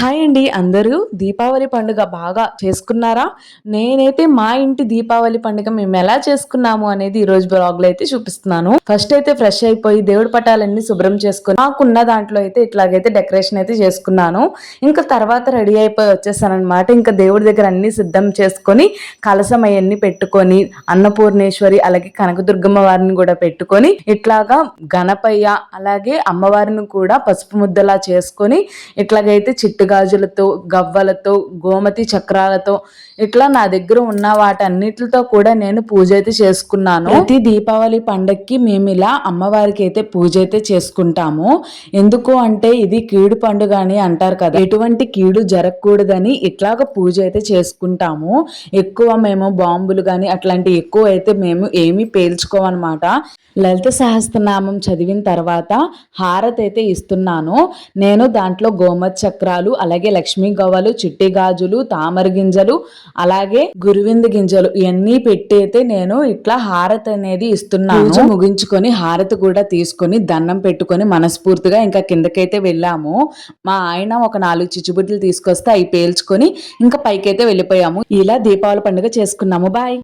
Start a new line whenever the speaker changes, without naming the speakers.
Hi అండి అందరూ. దీపావళి పండుగ బాగా చేసుకున్నారా? నేనైతే మా ఇంటి దీపావళి పండుగ మేము ఎలా చేసుకున్నాము అనేది ఈ రోజు బ్లాగ్లో అయితే చూపిస్తున్నాను. ఫస్ట్ అయితే ఫ్రెష్ అయిపోయి దేవుడి పటాలన్నీ శుభ్రం చేసుకుని మాకున్న దాంట్లో అయితే ఇట్లాగైతే డెకరేషన్ అయితే చేసుకున్నాను. ఇంకా తర్వాత రెడీ అయిపోయి వచ్చేసానమాట ఇంకా దేవుడి దగ్గర అన్ని సిద్ధం చేసుకొని కలసం అవన్నీ పెట్టుకొని అన్నపూర్ణేశ్వరి అలాగే కనకదుర్గమ్మ వారిని కూడా పెట్టుకొని ఇట్లాగా గణపయ్య అలాగే అమ్మవారిని కూడా పసుపు ముద్దలా చేసుకొని ఇట్లాగైతే చిట్టు గాజులతో గవ్వలతో గోమతి చక్రాలతో ఇట్లా నా దగ్గర ఉన్న వాటన్నిటితో కూడా నేను పూజ అయితే చేసుకున్నాను. ప్రతి దీపావళి పండక్కి మేము ఇలా అమ్మవారికి అయితే పూజ అయితే చేసుకుంటాము. ఎందుకు అంటే ఇది కీడు పండుగ అని అంటారు కదా. ఎటువంటి కీడు జరగకూడదని ఇట్లాగ పూజ అయితే చేసుకుంటాము. ఎక్కువ మేము బాంబులు కానీ అట్లాంటి ఎక్కువ అయితే మేము ఏమీ పేల్చుకోమన్నమాట లలిత సహస్రనామం చదివిన తర్వాత హారతి అయితే ఇస్తున్నాను. నేను దాంట్లో గోమత్ చక్రాలు అలాగే లక్ష్మీ గవ్వలు చిట్టి గాజులు తామర గింజలు అలాగే గురువింద గింజలు ఇవన్నీ పెట్టి అయితే నేను ఇట్లా హారతి అనేది ఇస్తున్నాను. పూజ ముగించుకొని హారతి కూడా తీసుకొని దండం పెట్టుకొని మనస్ఫూర్తిగా ఇంకా కిందకైతే వెళ్ళాము. మా ఆయన ఒక నాలుగు చిచ్చుబుడ్లు తీసుకొస్తే అవి పేల్చుకొని ఇంకా పైకైతే వెళ్ళిపోయాము. ఇలా దీపావళి పండుగ చేసుకున్నాము. బాయ్.